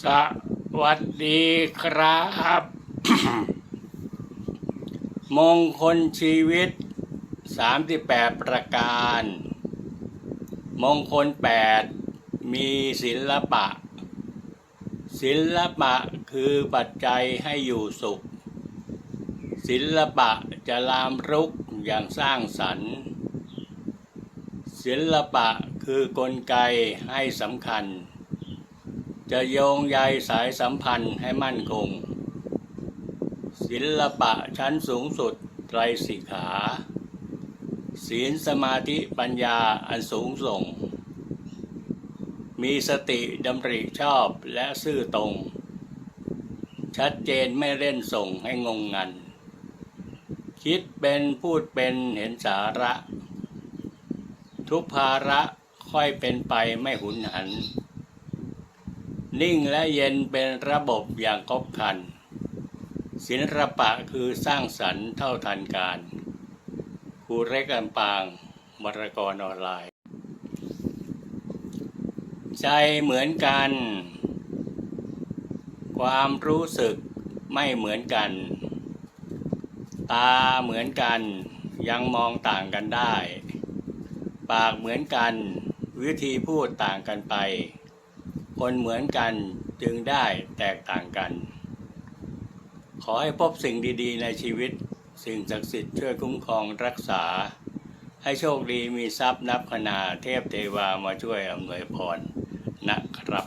สวัสดีครับ มงคลชีวิต 38 ประการ มงคล 8 มีศิลปะ ศิลปะคือปัจจัยให้อยู่สุข ศิลปะจะลามรุกอย่างสร้างสรรค์ ศิลปะคือกลไกให้สำคัญ จะโยงใยสายสัมพันธ์ให้มั่นคง ศิลปะชั้นสูงสุดไตรสิกขา ศีลสมาธิปัญญาอันสูงส่ง มีสติดำริชอบและซื่อตรง ชัดเจนไม่เล่นส่งให้งงงัน คิดเป็นพูดเป็นเห็นสาระ ทุกภาระค่อยเป็นไปไม่หุนหัน นิ่งและเย็นเป็นระบบอย่างครบครัน ศิลปะคือสร้างสรรค์เท่าทันการครูเร็กลำปางวรกรออนไลน์ ใจเหมือนกัน ความรู้สึกไม่เหมือนกัน ตาเหมือนกัน ยังมองต่างกันได้ ปากเหมือนกัน วิธีพูดต่างกันไป คนเหมือนกันจึงได้แตกต่างกัน ขอให้พบสิ่งดีๆ ในชีวิต สิ่งศักดิ์สิทธิ์ช่วยคุ้มครองรักษา ให้โชคดีมีทรัพย์นับพนาเทพเทวามาช่วยอำนวยพรนะครับ